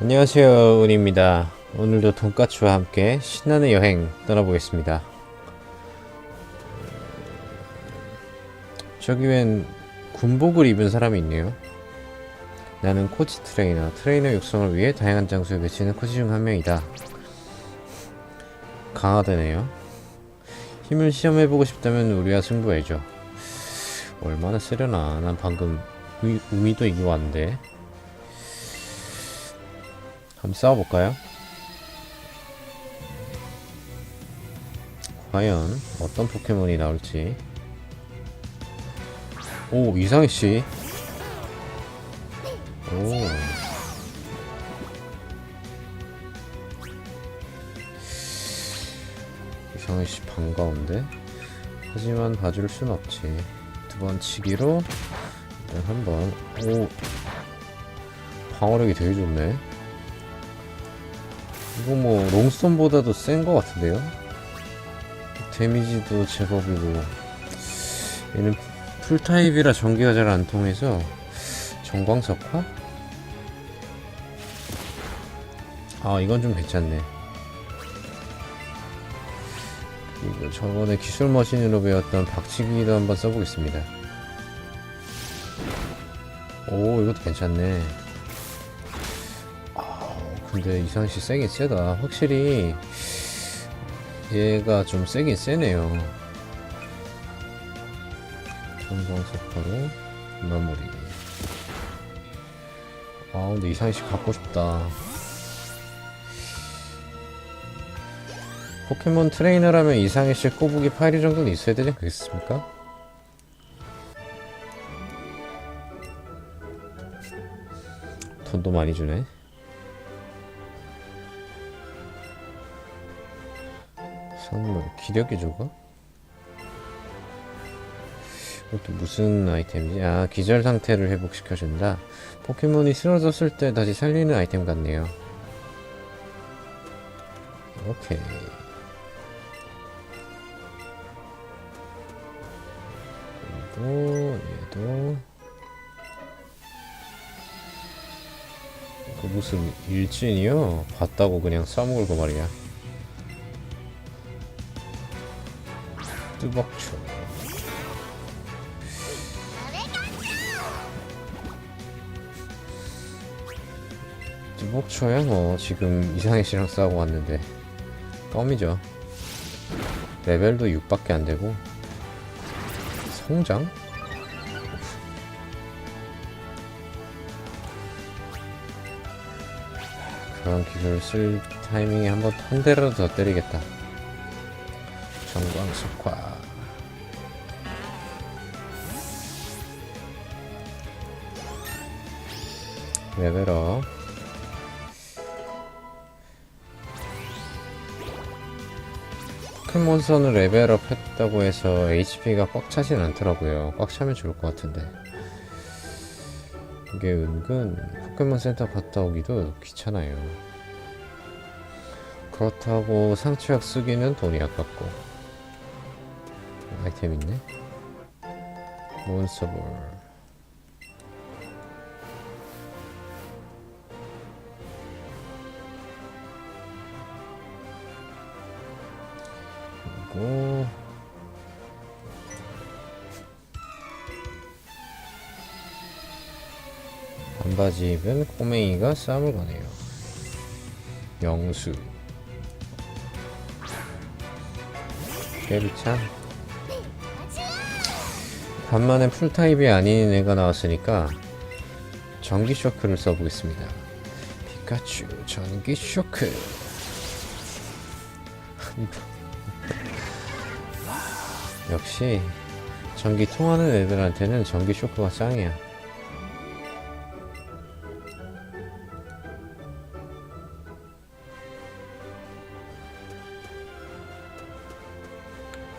안녕하세요 은입니다. 오늘도 돈까츠와 함께 신나는 여행 떠나보겠습니다. 저기 웬 군복을 입은 사람이 있네요. 나는 코치 트레이너 트레이너 육성을 위해 다양한 장소에 배치는 코치 중 한 명이다. 강화되네요. 힘을 시험해보고 싶다면 우리와 승부해줘. 얼마나 세려나. 난 방금 우, 우미도 이기고 왔는데 한번 싸워볼까요? 과연 어떤 포켓몬이 나올지. 오 이상희씨. 오. 이상희씨 반가운데. 하지만 봐줄 순 없지. 두 번 치기로. 일단 한번. 오. 방어력이 되게 좋네 이거 뭐 롱스톤보다도 센 것 같은데요? 데미지도 제법이고 얘는 풀타입이라 전기가 잘 안 통해서 정광석화? 아 이건 좀 괜찮네 그리고 저번에 기술 머신으로 배웠던 박치기도 한번 써보겠습니다 오 이것도 괜찮네 근데 이상씨 세긴 세다. 확실히 얘가 좀 세긴 세네요. 전광석화로 마무리. 아 근데 이상씨 갖고 싶다. 포켓몬 트레이너라면 이상희 씨 꼬부기 파일이 정도는 있어야 되지 않겠습니까? 돈도 많이 주네. 선물 기력의 조각? 이것도 무슨 아이템이지? 아 기절 상태를 회복시켜준다 포켓몬이 쓰러졌을 때 다시 살리는 아이템 같네요 오케이 그리고 얘도 그 무슨 일진이요? 봤다고 그냥 싸먹을거 말이야 뚜벅초. 뚜벅초야 뭐. 지금 이상해 씨랑 싸우고 왔는데. 껌이죠. 레벨도 6밖에 안되고. 성장? 그런 기술을 쓸 타이밍에 한번 한 대라도 더 때리겠다. 정광석화 레벨업. 포켓몬선을 레벨업 했다고 해서 HP가 꽉 차진 않더라고요. 꽉 차면 좋을 것 같은데. 이게 은근 포켓몬 센터 갔다 오기도 귀찮아요. 그렇다고 상처약 쓰기는 돈이 아깝고. 아이템 있네? 몬스터볼 그리고. 반바지 입은 꼬맹이가 싸움을 거네요. 영수. 깨비창 간만에 풀타입이 아닌 애가 나왔으니까 전기 쇼크를 써보겠습니다. 피카츄 전기 쇼크. 역시 전기 통하는 애들한테는 전기 쇼크가 짱이야.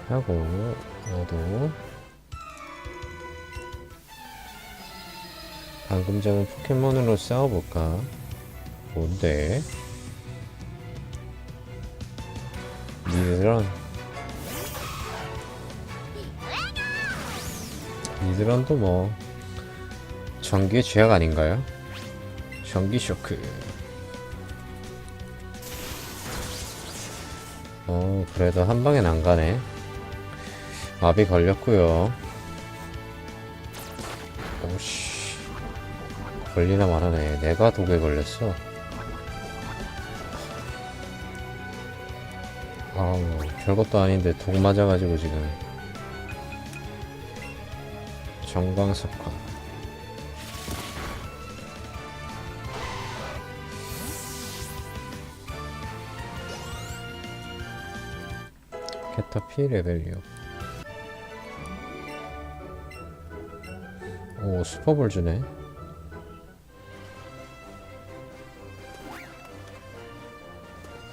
하고 너도 방금 전에 포켓몬으로 싸워볼까? 뭔데? 니드런 이런도 뭐 전기의 죄악 아닌가요? 전기 쇼크. 어 그래도 한 방에 난가네. 마비 걸렸구요. 오씨. 걸리나 말하네. 내가 독에 걸렸어. 아우 별것도 아닌데 독 맞아가지고 지금. 정광석화. 캐터피 레벨 6. 오, 슈퍼볼 주네.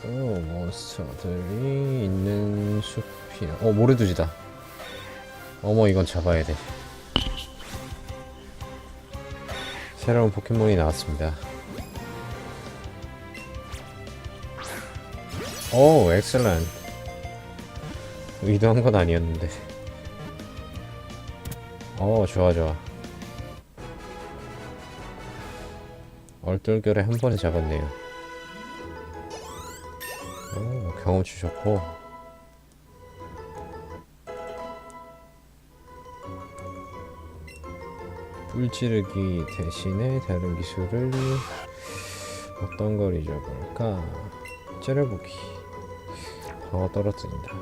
오, 몬스터들이 있는 숲이. 어, 모래두지다. 어머, 이건 잡아야 돼. 새로운 포켓몬이 나왔습니다. 오, 엑셀런. 의도한 건 아니었는데. 어, 좋아, 좋아. 얼떨결에 한 번에 잡았네요. 오, 경험치 좋고. 뿔찌르기 대신에 다른 기술을 어떤 걸 잊어볼까? 째려보기. 방어 떨어뜨린다.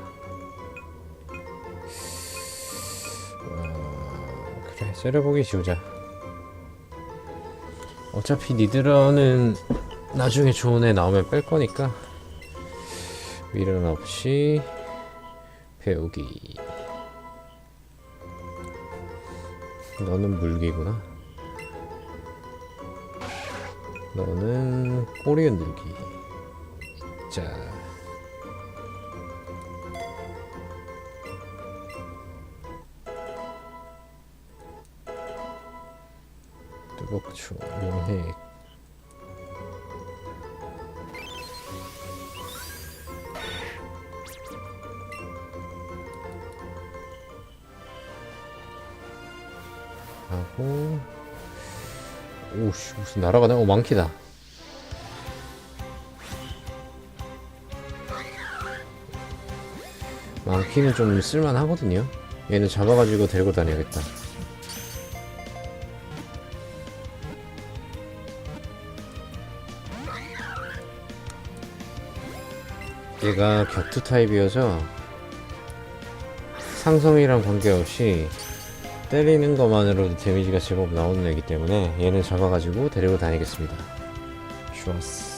어, 그래, 째려보기 지우자. 어차피 니들은 나중에 좋은 애 나오면 뺄 거니까 미련 없이 배우기. 너는 물기구나. 너는 꼬리 흔들기. 자. 뜨겁초 용해 무슨 날아가네 오 많기다. 많기는 좀 쓸만하거든요. 얘는 잡아가지고 데리고 다녀야겠다. 얘가 격투 타입이어서 상성이랑 관계없이 때리는 것만으로도 데미지가 제법 나오는 애기 때문에 얘는 잡아가지고 데리고 다니겠습니다. 좋았어.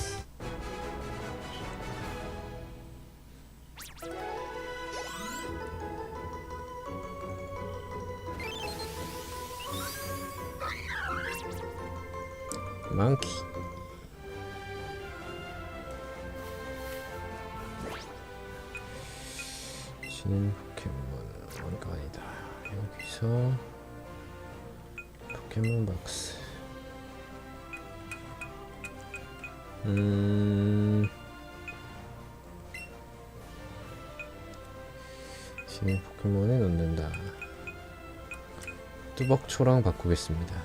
여기서 포켓몬 박스. 음. 지는 포켓몬에 넣는다. 뚜벅초랑 바꾸겠습니다.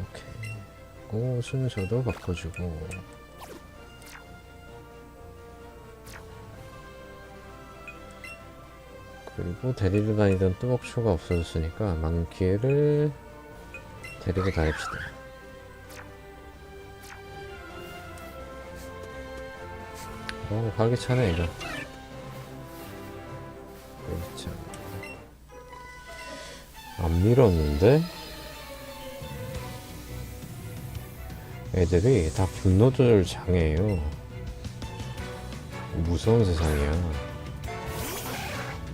오케이. 고 순서도 바꿔주고 그리고 데리고 다니던 뚜벅초가 없어졌으니까 만기를 데리고 다닙시다. 어, 활기차네 이거. 활기차. 안 밀었는데? 애들이 다 분노 조절 장애예요. 무서운 세상이야.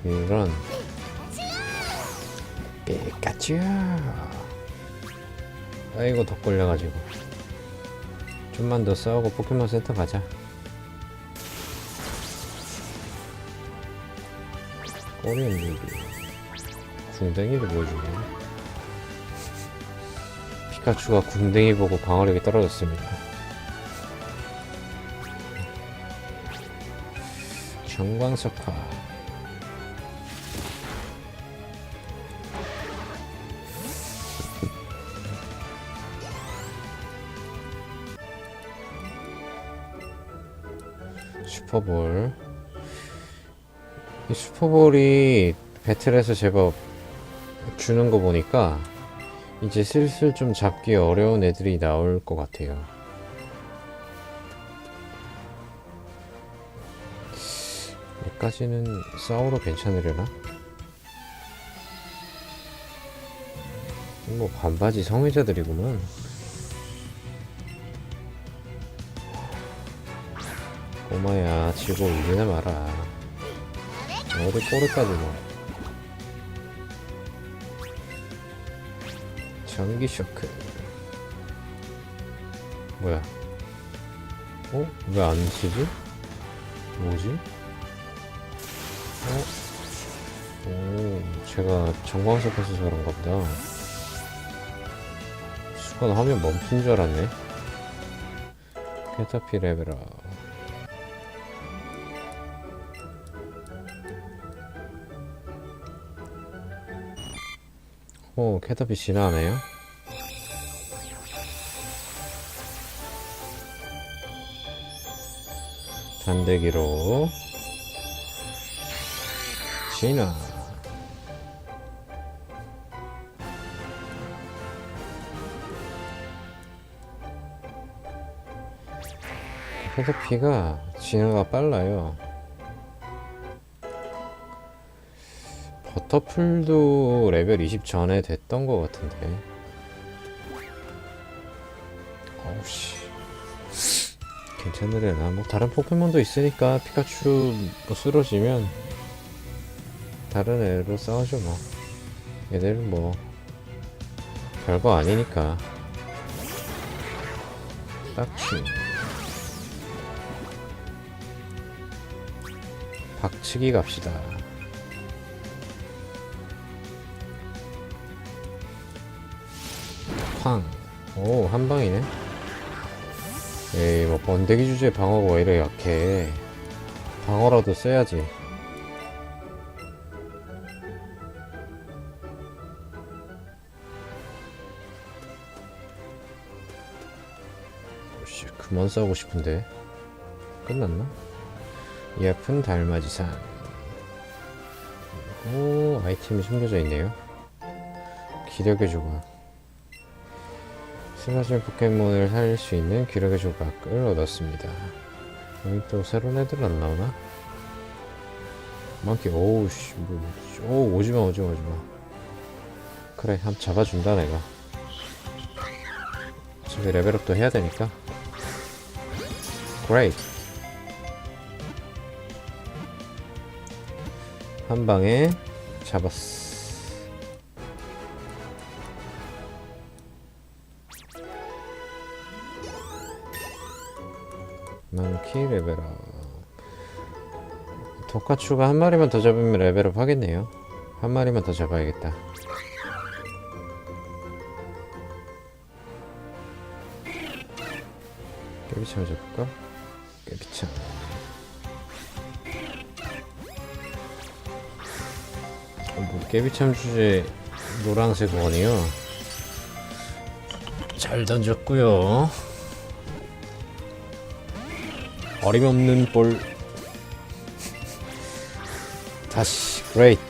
이런. 피카츄 아이고 더 걸려가지고. 좀만 더 싸우고 포켓몬 센터 가자. 꼬리 흔들기 궁뎅이를 보여주네. 피카츄가 궁뎅이 보고 방어력이 떨어졌습니다. 정광석화 슈퍼볼 이 슈퍼볼이 배틀에서 제법 주는 거 보니까 이제 슬슬 좀 잡기 어려운 애들이 나올 것 같아요. 여기까지는 싸우러 괜찮으려나? 뭐 반바지 성애자들이구만. 꼬마야 지고 울리나 마라. 어디 꼬리까지 뭐. 전기 쇼크. 뭐야? 어? 왜안 치지? 뭐지? 어? 오, 제가 정광석해서 그런가 보다. 순간 화면 멈춘 줄 알았네. 캐타피 레벨업. 오, 캐타피 진화하네요. 단대기로 진화. 캐타피가 진화가 빨라요. 버터풀도 레벨 20 전에 됐던 것 같은데. 어우씨. 괜찮으려나? 뭐 다른 포켓몬도 있으니까 피카츄 뭐 쓰러지면 다른 애로 싸우죠 뭐. 얘들은 뭐 별거 아니니까. 딱히. 박치기 갑시다. 쾅. 오, 한 방이네. 에이, 뭐, 번데기 주제 방어가 왜 이래 약해. 방어라도 써야지. 씨, 그만 싸우고 싶은데. 끝났나? 이 아픈 달맞이산. 오, 아이템이 숨겨져 있네요. 기력의 조각. 쓰러진 포켓몬을 살릴 수 있는 기력의 조각을 얻었습니다. 여기 또 새로운 애들 안 나오나? 많게 오우 씨, 뭐, 오 오지마 오지마 오지마. 그래, 한번 잡아준다 내가. 어차피 레벨업도 해야 되니까. 그레이트. 한 방에 잡았어. 만키 레벨업. 도카추가 한 마리만 더 잡으면 레벨업 하겠네요. 한 마리만 더 잡아야겠다. 깨비창 잡을까? 깨비창 어, 뭐 깨비창 주제 노란색 원이요. 잘 던졌고요 어림없는 볼. 다시 그레이트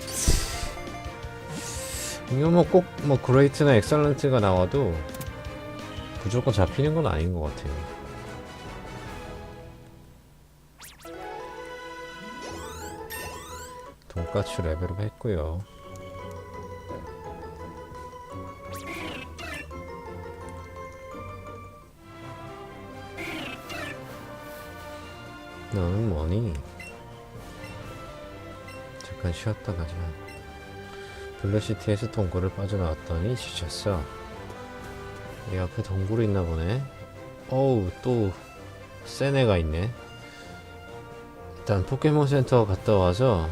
이거 뭐 꼭 뭐 그레이트나 엑설런트가 나와도 무조건 잡히는 건 아닌 것 같아요. 돈까츠 레벨업 했고요 너는 뭐니? 잠깐 쉬었다 가자. 블루시티에서 동굴을 빠져나왔더니 지쳤어. 이 앞에 동굴이 있나 보네. 어우, 또, 센 애가 있네. 일단 포켓몬 센터 갔다 와서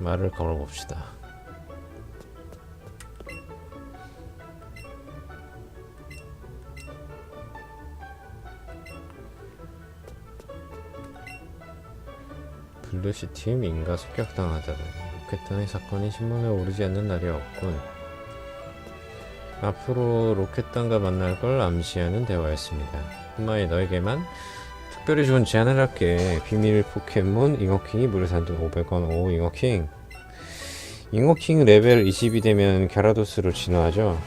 말을 걸어봅시다. 블루시티 민가 습격당하다는 로켓단의 사건이 신문에 오르지 않는 날이 없군. 앞으로 로켓단과 만날 걸 암시하는 대화였습니다. 한마디 너에게만 특별히 좋은 제안을 할게. 비밀 포켓몬 잉어킹이 무료 산돈 500원. 오, 잉어킹. 잉어킹 레벨 20이 되면 갸라도스로 진화하죠.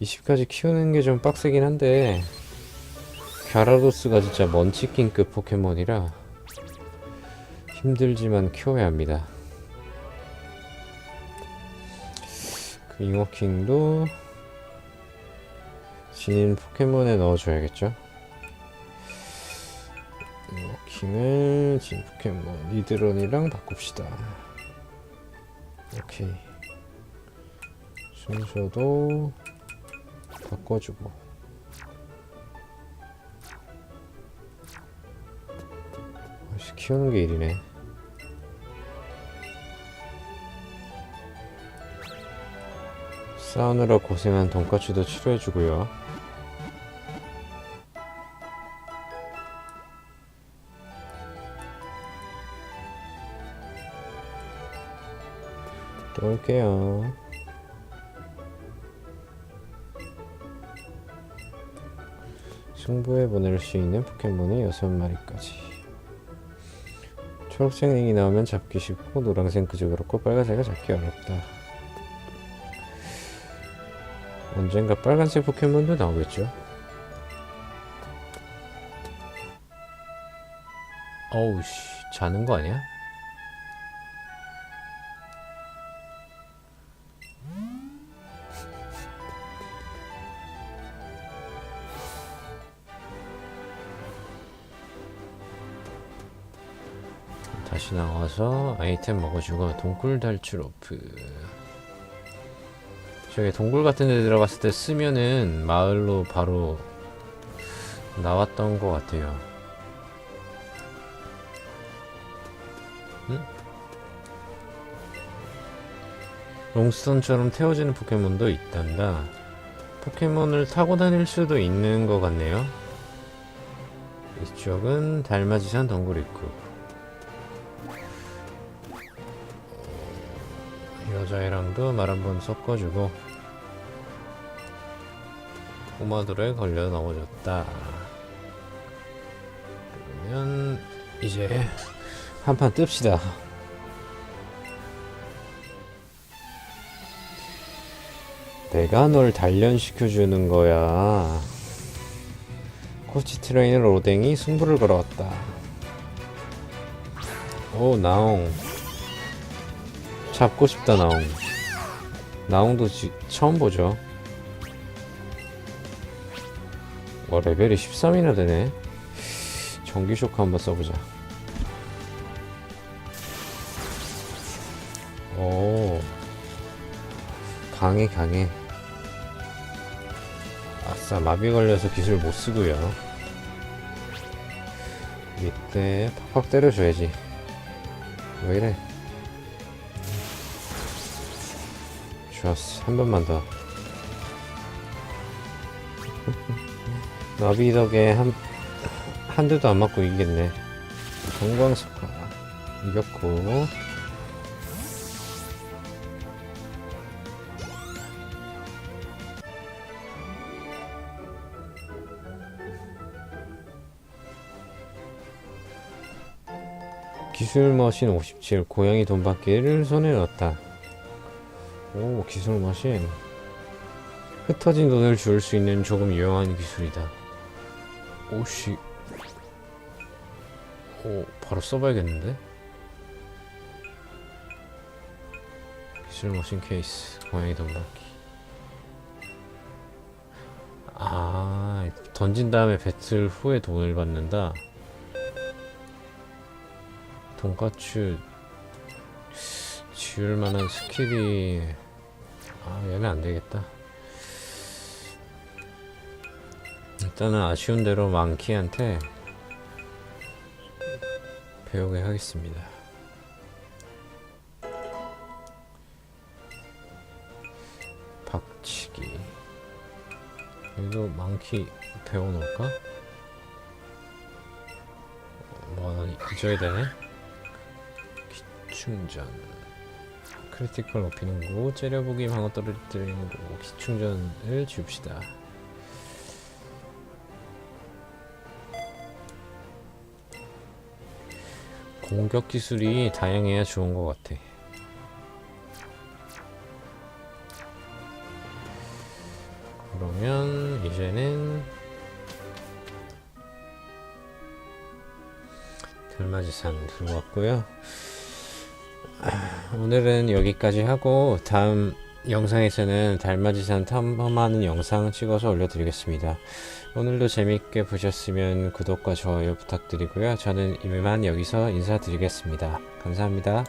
20까지 키우는 게 좀 빡세긴 한데 갸라도스가 진짜 먼치킨급 포켓몬이라 힘들지만 키워야 합니다. 그 잉어킹도 진인 포켓몬에 넣어줘야겠죠. 잉어킹을 진 포켓몬 리드런이랑 바꿉시다. 오케이. 순서도 바꿔주고 키우는 게 일이네. 싸우느라 고생한 돈까츠도 치료해주고요. 또 올게요. 승부에 보낼 수 있는 포켓몬이 6마리까지 초록색 링이 나오면 잡기 쉽고 노란색 그저 그렇고 빨간색은 잡기 어렵다. 언젠가 빨간색 포켓몬도 나오겠죠? 어우 씨. 자는 거 아니야? 다시 나와서 아이템 먹어주고 동굴 탈출 오프. 저기 동굴 같은 데 들어갔을 때 쓰면은 마을로 바로 나왔던 것 같아요. 응? 롱스톤처럼 태워지는 포켓몬도 있단다. 포켓몬을 타고 다닐 수도 있는 것 같네요. 이쪽은 달마지산 동굴 입구 여자애랑도 말 한번 섞어주고 꼬마들에 걸려 넘어졌다. 그러면 이제 한판 뜹시다. 내가 널 단련시켜주는 거야. 코치 트레이너 로댕이 승부를 걸어왔다. 오 나옹 잡고 싶다 나옹 나옹도 지, 처음 보죠. 와 레벨이 13이나 되네. 전기 쇼크 한번 써보자. 오. 강해 강해. 아싸 마비 걸려서 기술 못 쓰고요. 밑에 팍팍 때려줘야지. 왜 이래 좋았어 한 번만 더. 나비 덕에 한, 한 대도 안 맞고 이기겠네. 동광석화 이겼고. 기술 머신 57 고양이 돈 받기를 손에 넣었다 오 기술 머신. 흩어진 돈을 줄 수 있는 조금 유용한 기술이다. 오씨. 오 바로 써봐야겠는데? 기술 머신 케이스 고양이 돈 받기. 아 던진 다음에 배틀 후에 돈을 받는다? 돈까츠 지울 만한 스킬이 아 얘는 안 되겠다. 일단은 아쉬운 대로 망키한테 배우게 하겠습니다. 박치기 여기도 망키 배워놓을까? 뭐 잊어야 되네. 기충전 크리티컬 높이는 거, 째려보기 방어 떨어뜨리는 거, 기충전을 줍시다. 공격 기술이 다양해야 좋은 것 같아. 그러면 이제는 들맞이산 들고 왔고요. 아, 오늘은 여기까지 하고 다음 영상에서는 달맞이산 탐험하는 영상 찍어서 올려드리겠습니다. 오늘도 재밌게 보셨으면 구독과 좋아요 부탁드리고요. 저는 이만 여기서 인사드리겠습니다. 감사합니다.